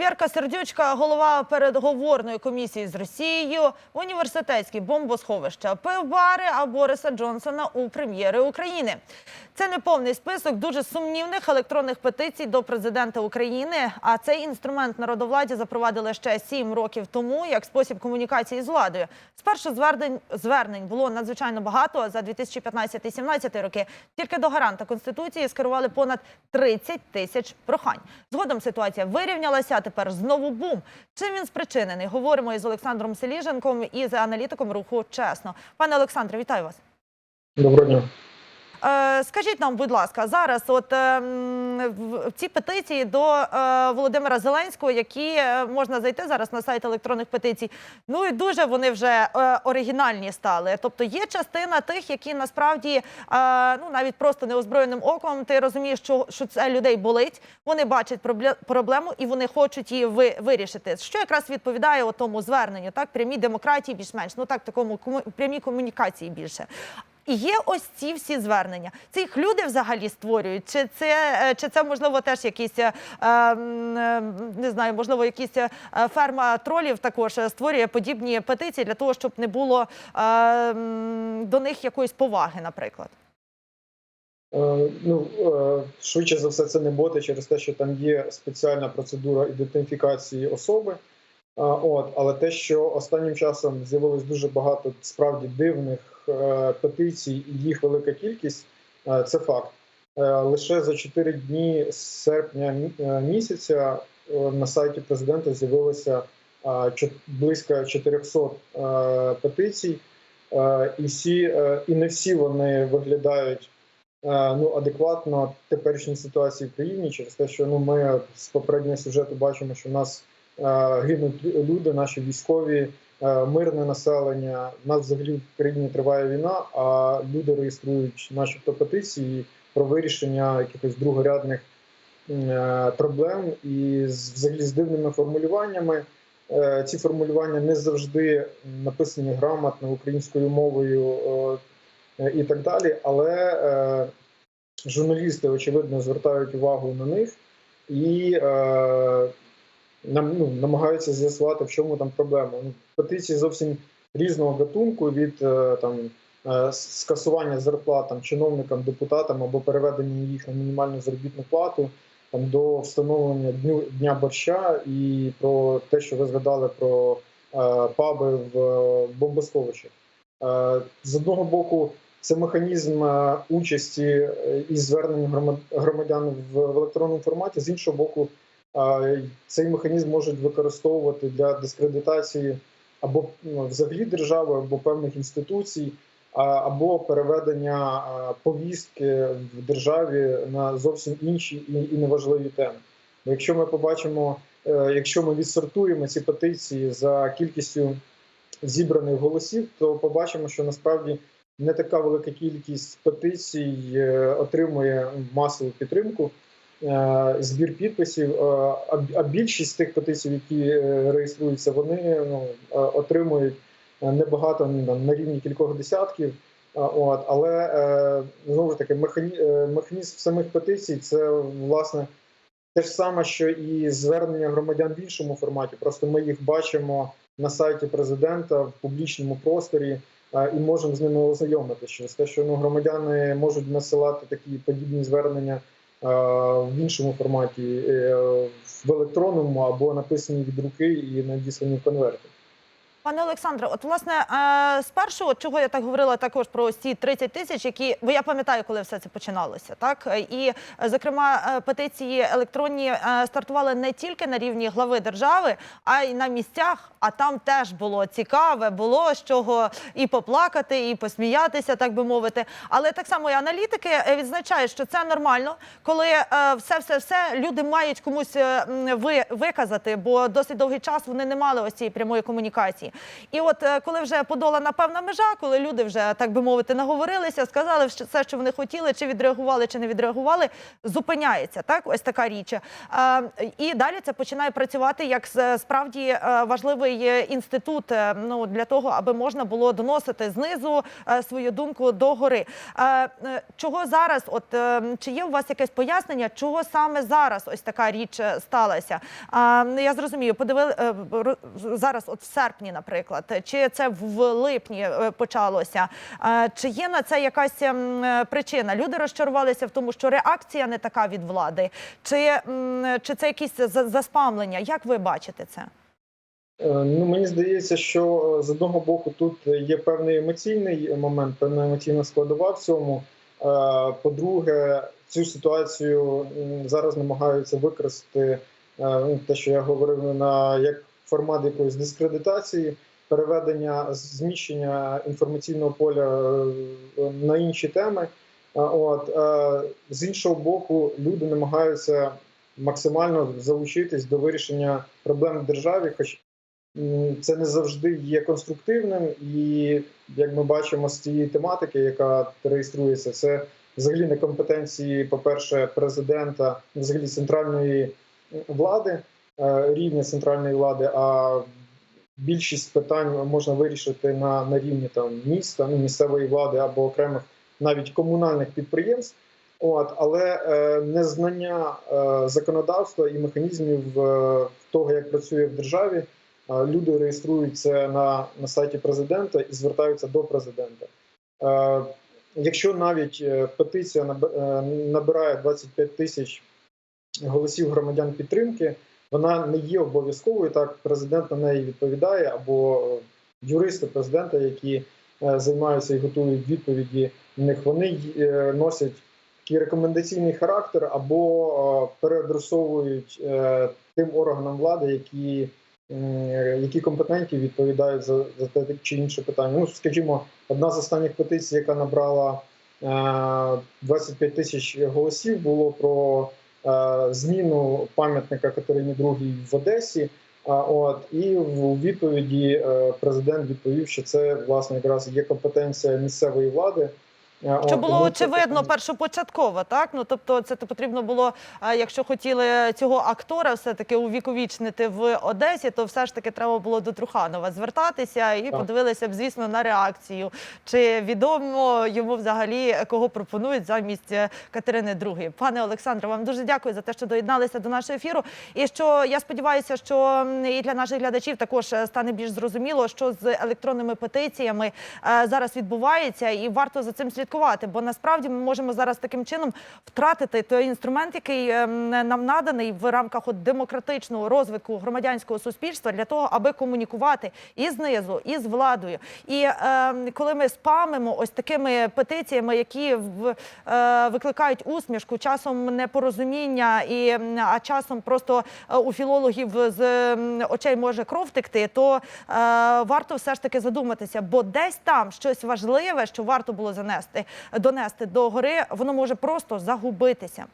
Вірка Сердючка, голова переговорної комісії з Росією, університетські бомбосховища, пивбари, а Бориса Джонсона у прем'єри України. Це не повний список дуже сумнівних електронних петицій до президента України. А цей інструмент народовладі запровадили ще сім років тому як спосіб комунікації з владою. Спершу звернень звернень було надзвичайно багато за 2015-2017 роки. Тільки до гаранта конституції скерували понад 30 тисяч прохань. Згодом ситуація вирівнялася. Тепер знову бум. Чим він спричинений? Говоримо із Олександром Селіженком і з аналітиком руху чесно. Пане Олександре, вітаю вас. Доброго дня. Е, Скажіть нам, будь ласка, зараз от е, в- ці петиції до е, Володимира Зеленського, які е, можна зайти зараз на сайт електронних петицій. Ну і дуже вони вже оригінальні стали. Тобто є частина тих, які насправді ну навіть просто неозброєним оком ти розумієш, що, що це людей болить. Вони бачать пробле- проблему і вони хочуть її ви, вирішити. Що якраз відповідає тому зверненню, так прямій демократії, більш-менш ну так такому кому- прямій комунікації більше. І є ось ці всі звернення. Це їх люди взагалі створюють? Чи це, е, чи це можливо теж якісь е, е, не знаю, можливо, якісь ферма тролів також створює подібні петиції для того, щоб не було до них якоїсь поваги, наприклад? Ну, швидше за все, це не боти через те, що там є спеціальна процедура ідентифікації особи. От, але те, що останнім часом з'явилось дуже багато справді дивних петицій, і їх велика кількість, е, це факт. Е, Лише за 4 дні з серпня е, місяця е, на сайті президента з'явилося е, близько 400 е, петицій, Е, і всі, е, і не всі вони виглядають е, ну адекватно теперішній ситуації в країні через те, що ну ми з попереднього сюжету бачимо, що в нас е, гинуть люди, наші військові, е, мирне населення. У нас взагалі в країні триває війна, а люди реєструють, начебто, петиції про вирішення якихось другорядних е, проблем і взагалі з дивними формулюваннями. Е, Ці формулювання не завжди написані грамотно українською мовою е, і так далі. Але е, журналісти, очевидно, звертають увагу на них і е, нам, ну, намагаються з'ясувати, в чому там проблема. Ну, Петиції зовсім різного гатунку від е, там. е, Скасування зарплат там, чиновникам, депутатам або переведення їх на мінімальну заробітну плату, там до встановлення дню дня борща і про те, що ви згадали про е, паби в е, бомбосховищах. Е, з одного боку, це механізм е, участі і звернення громадян в, електронному форматі. З іншого боку, цей механізм можуть використовувати для дискредитації або ну, взагалі держави, або певних інституцій, або переведення повістки в державі на зовсім інші і, неважливі теми. Бо якщо ми побачимо, е, якщо ми відсортуємо ці петиції за кількістю зібраних голосів, то побачимо, що насправді не така велика кількість петицій е, отримує масову підтримку, збір підписів. е, А більшість тих петицій, які е, реєструються, вони ну, е, отримують е, небагато ну, на рівні кількох десятків. От, але е, знову ж таки, е, механізм самих петицій це власне те ж саме, що і звернення громадян в іншому форматі. Просто ми їх бачимо на сайті президента в публічному просторі е, і можемо з ними ознайомитися через те, що ну громадяни можуть насилати такі подібні звернення е, в іншому форматі, е, в електронному або написані від руки і надіслані в конверті. Пане Олександре, от власне е, спершу, от чого я так говорила також про ці 30 тисяч, які бо я пам'ятаю, коли все це починалося, так Е, і зокрема е, петиції електронні стартували не тільки на рівні глави держави, а й на місцях. А там теж було цікаве, було з чого і поплакати, і посміятися, так би мовити. Але так само і аналітики відзначають, що це нормально, коли все, все, все люди мають комусь ви, виказати, бо досить довгий час вони не мали ось цієї прямої комунікації. І от е, коли вже подолана певна межа, коли люди вже так би мовити наговорилися, сказали все, що вони хотіли, чи відреагували, чи не відреагували, зупиняється. Так, ось така річ. Е, І далі це починає працювати як справді е, важливий інститут ну для того, аби можна було доносити знизу свою думку до гори. Чого зараз? От чи є у вас якесь пояснення, чого саме зараз ось така річ сталася? Я зрозумію, подивили зараз, от в серпні, наприклад, чи це в липні е, почалося? Чи є на це якась ем, причина? Люди розчарувалися в тому, що реакція не така від влади, чи, чи це якісь за- заспамлення? Як ви бачите це? Е, Ну, мені здається, що е, з одного боку тут є певний емоційний момент, певна емоційна складова в цьому. По-друге, цю ситуацію зараз намагаються використати ну, те, що я говорив, на як формат якоїсь дискредитації, переведення зміщення інформаційного поля е, на інші теми. От е, з іншого боку, люди намагаються максимально залучитись до вирішення проблем в державі, хоч це не завжди є конструктивним, і як ми бачимо з цієї тематики, яка реєструється, це взагалі не компетенції, по-перше, президента, взагалі центральної влади, е, рівня центральної влади. А більшість питань можна вирішити на, на рівні там міста, ну, місцевої влади або окремих навіть комунальних підприємств. От, але е, незнання е, законодавства і механізмів е, того, як працює в державі, е, люди реєструють це на, на сайті президента і звертаються до президента. Е, якщо навіть е, петиція наб- е, набирає 25 тисяч голосів громадян підтримки, вона не є обов'язковою. Так, президент на неї відповідає, або е, юристи президента, які е, займаються і готують відповіді на них, вони е, носять такий рекомендаційний характер або переадресовують тим органам влади, які, які компетентні відповідають за, за те чи інше питання. Ну, скажімо, одна з останніх петицій, яка набрала е, 25 тисяч голосів, було про зміну пам'ятника Катерині II в Одесі. А, От і в відповіді е, президент відповів, що це власне якраз є компетенція місцевої влади. Е, Що було очевидно першопочатково, так? Ну тобто, це потрібно було, е, якщо хотіли цього актора все-таки увіковічнити в Одесі, то все ж таки треба було до Труханова звертатися і Так. подивилися б, звісно, на реакцію. Чи відомо йому взагалі кого пропонують замість е, Катерини II? Пане Олександре, вам дуже дякую за те, що доєдналися до нашого ефіру. І що я сподіваюся, що і для наших глядачів також стане більш зрозуміло, що з електронними петиціями зараз відбувається, і варто за цим слідкувати. Бо насправді ми можемо зараз таким чином втратити той інструмент, який е, нам наданий в рамках от демократичного розвитку громадянського суспільства для того, аби комунікувати і знизу, і з владою. І е, коли ми спамимо ось такими петиціями, які в, е, викликають усмішку, часом непорозуміння, і а часом просто е, у філологів з очей може кров текти, то е, варто все ж таки задуматися, бо десь там щось важливе, що варто було занести, донести до гори, воно може просто загубитися.